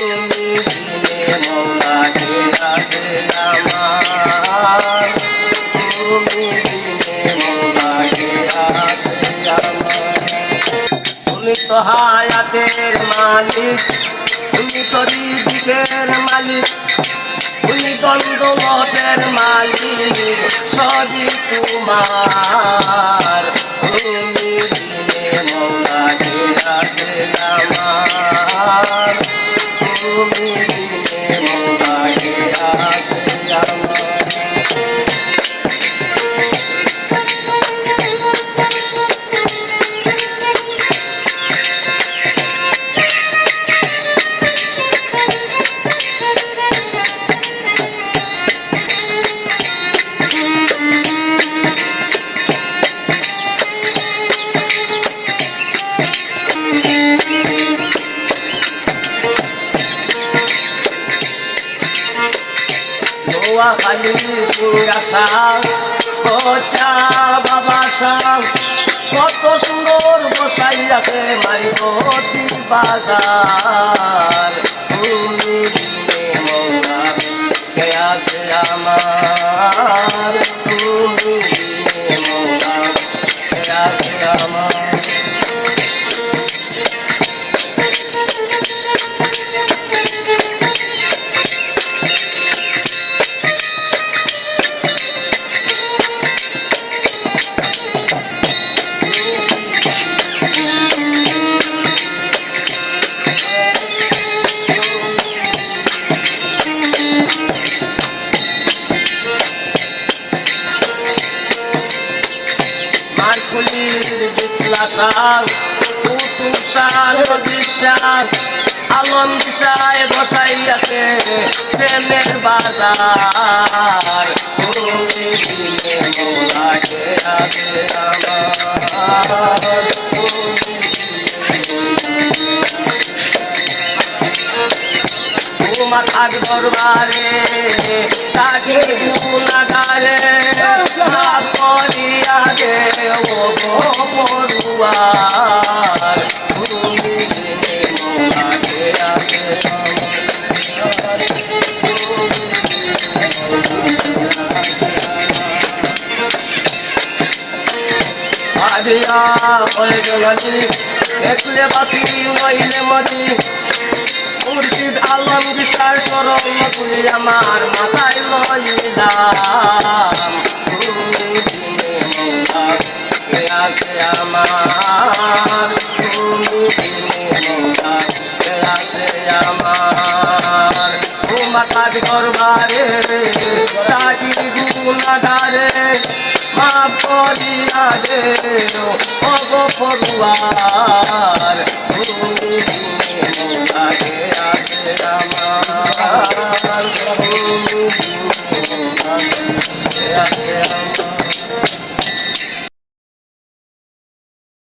তুমি মৌলাকে আছে আমার তুমি আছে আমার তুমি তো হায়াতের মালিক, তুমি তো রিজিকের মালিক, তুমি দ্বন্দ্বমতের মালিক, সবই তোমার। কচা বাবা সাহ কত সুন্দর বসাই আছে মারিবতী বাজার তুমি দিনে মৌলা কে আমার? মারকুলির বিপ্লাসার কুতুব সার বিশ্বাস আলম দিশায় বসাই আছে প্রেমের বাজার। তুমি দিলে মোলাকে আছে আমার। আগ দরবারে, তাকে গুণাগারে করিয়া দে ভাবিয়া হয়ে গেলি দেখলে বাতি নইলে মদি মুর্শিদ আলম বিশাল করম তুলি আমার মাথায় মৌলা কে আছে আমার। তুমি আছে আমার। তোমার কাজ করবারে রাজি পড়িয়া রে অগ পড়ুয়ার আগে আগে